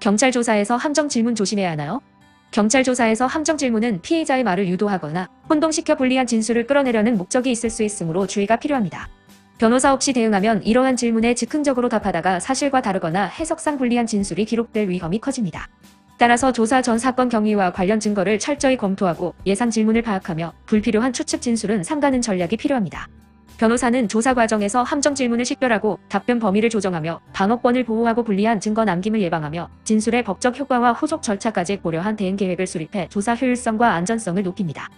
경찰 조사에서 함정 질문 조심해야 하나요? 경찰 조사에서 함정 질문은 피의자의 말을 유도하거나 혼동시켜 불리한 진술을 끌어내려는 목적이 있을 수 있으므로 주의가 필요합니다. 변호사 없이 대응하면 이러한 질문에 즉흥적으로 답하다가 사실과 다르거나 해석상 불리한 진술이 기록될 위험이 커집니다. 따라서 조사 전 사건 경위와 관련 증거를 철저히 검토하고 예상 질문을 파악하며 불필요한 추측 진술은 삼가는 전략이 필요합니다. 변호사는 조사 과정에서 함정 질문을 식별하고 답변 범위를 조정하며 방어권을 보호하고 불리한 증거 남김을 예방하며 진술의 법적 효과와 후속 절차까지 고려한 대응 계획을 수립해 조사 효율성과 안전성을 높입니다.